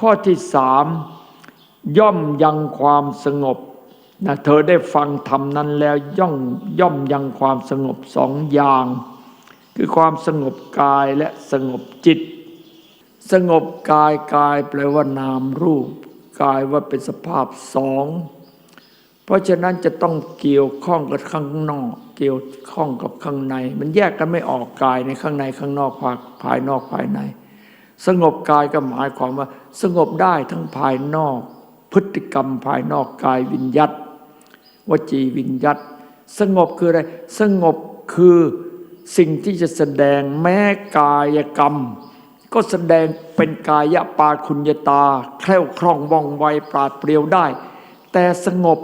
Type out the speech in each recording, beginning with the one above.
ข้อที่สามย่อมยังความสงบนะเธอได้ฟังธรรมนั้นแล้วย่อมย่อมยังความสงบสองอย่าง คือความสงบกายและสงบจิต สงบกายกายแปลว่านามรูป กายว่าเป็นสภาพสองเพราะฉะนั้นจะต้องเกี่ยวข้องกับข้างนอก เกี่ยวข้องกับข้างใน มันแยกกันไม่ออกกายในข้างในข้างนอกภายภายนอกภายใน สงบกายก็หมายความว่า สงบได้ทั้งภายนอก พฤติกรรมภายนอกกายวิญญัตวจีวิญญัตสงบคืออะไร สงบคือสิ่งที่จะแสดงแม้กายกรรม ก็แสดงเป็นกายปาคุญญตา แคล่วคล่องว่องไวปราดเปรียวได้ แต่สงบ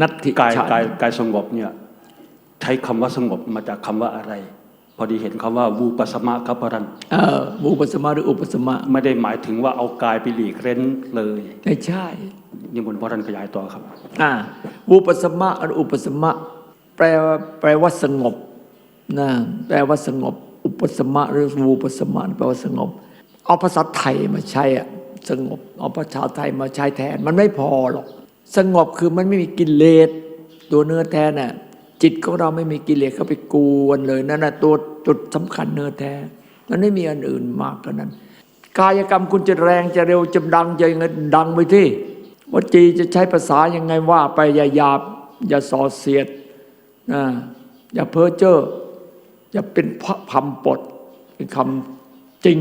นัตถิกายฉันกายกายสงบเนี่ยใช้คำว่าสงบมาจากคำว่าอะไร พอดีเห็นคำว่าวูปสมะครับพรันเอออุปสมะหรืออุปสมะไม่ได้หมายถึงว่าเอากายไปหลีกเร้นเลยไม่ใช่นิมนต์พระรันขยายต่อครับอ่าอุปสมะหรืออุปสมะแปลว่าแปลว่าสงบนะแปลว่าสงบ อุปสมะหรือวูปสมะแปลว่าสงบ เอาภาษาไทยมาใช้อะสงบเอาภาษาไทยมาใช้แทน มันไม่พอหรอกสงบคือมันไม่มีกิเลสตัวเนื้อแท้น่ะ จิตของเราไม่มีกิเลสเข้าไปกวนเลยนั่นน่ะตัวจุดสำคัญเนื้อแท้มันไม่มีอันอื่นมากกว่านั้น กายกรรมคุณจะแรงจะเร็วจะดังจะยังไงดังไปที่วจีจะใช้ภาษายังไงว่าไปอย่าหยาบอย่าส่อเสียดนะอย่าเพ้อเจ้ออย่าเป็นพระพำปดเป็นคำจริง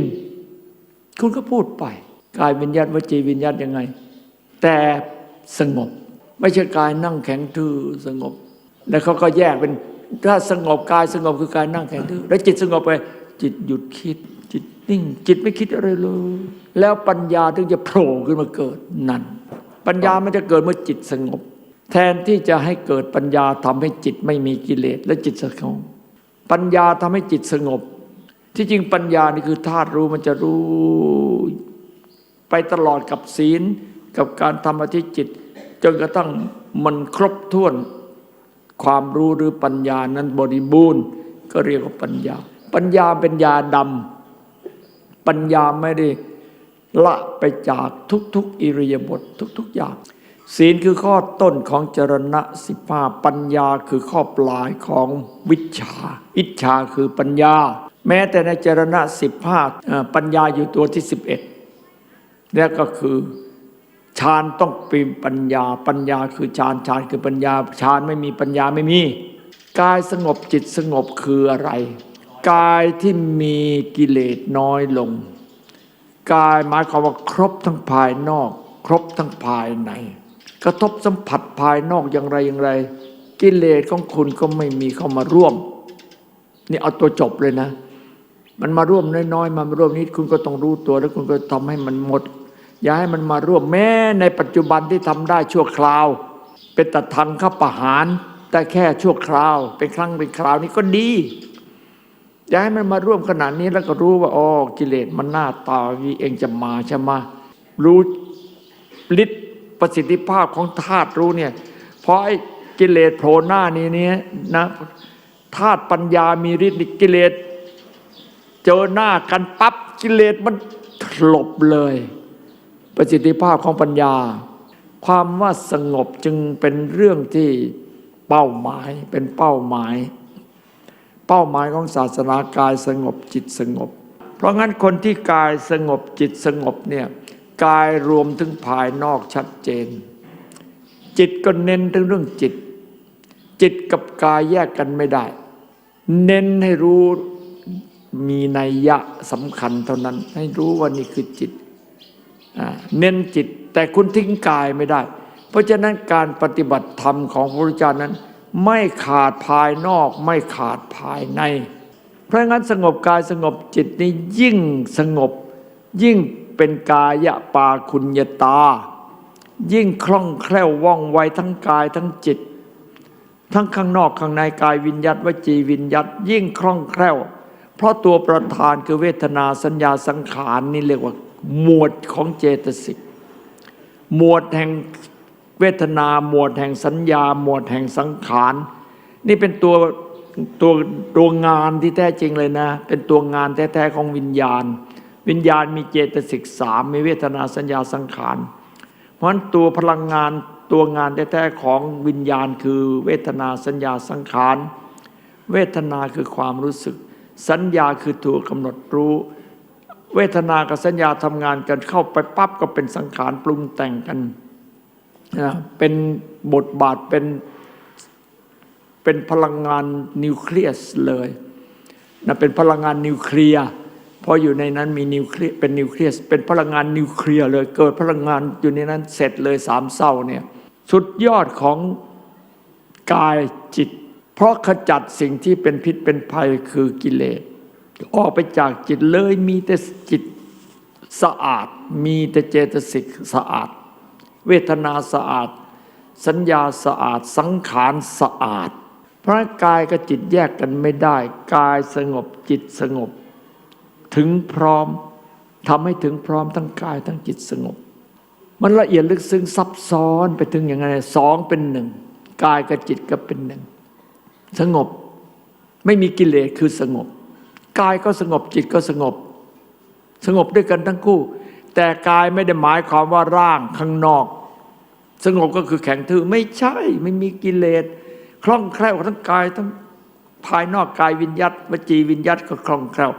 คุณก็พูดไป กายวิญญาณวจีวิญญาณยังไง แต่สงบ ไม่ใช่กายนั่งแข็งทื่อสงบ แล้วเขาก็แยกเป็นถ้าสงบกายสงบคือการนั่งแข็งทื่อแล้วจิตสงบไป จิตหยุดคิด จิตนิ่ง จิตไม่คิดอะไรเลย แล้วปัญญาถึงจะโผล่ขึ้นมาเกิดนั่น ปัญญามันจะเกิดเมื่อจิตสงบ แทนที่จะให้เกิดปัญญาทำให้จิตไม่มีกิเลสและจิตสงบปัญญาทำให้จิตสงบ ที่จริงปัญญานี่คือธาตุรู้มันจะรู้ ไปตลอดกับศีล กับการทำอธิจิต จนกระทั่งมันครบถ้วน ความรู้หรือปัญญานั้นบริบูรณ์ ก็เรียกว่าปัญญา ปัญญาเป็นยาดำปัญญาไม่ได้ละไปจากทุกๆ อิริยาบถทุก ๆ อย่าง ศีลคือข้อต้นของจรณะสิบห้าปัญญาคือข้อปลายของวิชา วิชาคือปัญญา แม้แต่ในจรณะสิบห้าปัญญาอยู่ตัวที่สิบเอ็ดแล้วก็คือ ฌานต้องปีมปัญญา ปัญญาคือฌานฌานคือปัญญาฌานไม่มีปัญญาไม่มี กายสงบจิตสงบคืออะไร กายที่มีกิเลสน้อยลง กายหมายความว่าครบทั้งภายนอก ครบทั้งภายใน กระทบสัมผัสภายนอกอย่างไรอย่างไร กิเลสของคุณก็ไม่มีเข้ามาร่วม นี่เอาตัวจบเลยนะ มันมาร่วมน้อยๆมาร่วมนิดคุณก็ต้องรู้ตัวแล้วคุณก็ทำให้มันหมด อย่าให้มันมาร่วมแม้ในปัจจุบันที่ทำได้ชั่วคราว เป็นตัดทังข้าประหาร แต่แค่ชั่วคราว เป็นครั้งเป็นคราวนี้ก็ดี อย่าให้มันมาร่วมขนาดนี้แล้วก็รู้ว่าอ๋อกิเลสมันหน้าตาวีเองจะมาใช่ไหมรู้ฤทธิ์ประสิทธิภาพของธาตุรู้เนี่ยเพราะไอ้กิเลสโผล่หน้านี้เนี่ยนะธาตุปัญญามีฤทธิ์กิเลสเจอหน้ากันปั๊บกิเลสมันถลบเลย ประสิทธิภาพของปัญญา ความว่าสงบจึงเป็นเรื่องที่เป้าหมายเป็นเป้าหมาย เป้าหมายของศาสนากายสงบจิตสงบ เพราะงั้นคนที่กายสงบจิตสงบเนี่ยกายรวมถึงภายนอกชัดเจน จิตก็เน้นถึงเรื่องจิต จิตกับกายแยกกันไม่ได้ เน้นให้รู้มีนัยยะสำคัญเท่านั้น ให้รู้ว่านี่คือจิต เน้นจิตแต่คุณทิ้งกายไม่ได้ เพราะฉะนั้นการปฏิบัติธรรมของพระพุทธเจ้านั้น ไม่ขาดภายนอกไม่ขาดภายใน เพราะงั้นสงบกายสงบจิตนี้ยิ่งสงบ ยิ่งเป็นกายปาคุณยตา ยิ่งคล่องแคล่วว่องไวทั้งกายทั้งจิต ทั้งข้างนอกข้างในกายวิญญัตวจีวิญญัตยิ่งคล่องแคล่ว เพราะตัวประธานคือเวทนาสัญญาสังขารนี่เรียกว่า หมวดของเจตสิกหมวดแห่งเวทนา หมวดแห่งสัญญา หมวดแห่งสังขาร นี่เป็นตัวตัวตัวงานที่แท้จริงเลยนะ เป็นตัวงานแท้ๆของวิญญาณ วิญญาณมีเจตสิกสามมีเวทนาสัญญาสังขาร เพราะฉะนั้นตัวพลังงานตัวงานแท้ๆของวิญญาณคือเวทนาสัญญาสังขาร เวทนาคือความรู้สึก สัญญาคือตัวกำหนดรู้ เวทนากับสัญญาทำงานกันเข้าไปปั๊บก็เป็นสังขารปรุงแต่งกันนะเป็นบทบาทเป็นเป็นพลังงานนิวเคลียสเลยนะเป็นพลังงานนิวเคลียร์เพราะอยู่ในนั้นมีนิวเคลียเป็นนิวเคลียสเป็นพลังงานนิวเคลียร์เลยเกิดพลังงานอยู่ในนั้นเสร็จเลยสามเศร้าเนี่ยสุดยอดของกายจิต เพราะขจัดสิ่งที่เป็นพิษเป็นภัยคือกิเลส ออกไปจากจิตเลยมีแต่จิตสะอาด มีแต่เจตสิกสะอาด เวทนาสะอาด สัญญาสะอาดสังขารสะอาด พระกายกับจิตแยกกันไม่ได้ กายสงบจิตสงบ ถึงพร้อมทำให้ถึงพร้อมทั้งกายทั้งจิตสงบ มันละเอียดลึกซึ้งซับซ้อนไปถึงอย่างไงสองเป็นหนึ่งกายกับจิตก็เป็นหนึ่ง สงบไม่มีกิเลสคือสงบ กายก็สงบจิตก็สงบ สงบด้วยกันทั้งคู่ แต่กายไม่ได้หมายความว่าร่างข้างนอก สงบก็คือแข็งทื่อไม่ใช่ไม่มีกิเลสคล่องแคล่วทั้งกายทั้งภายนอกกายวิญญาตวจีวิญญาตก็คล่องแคล่ว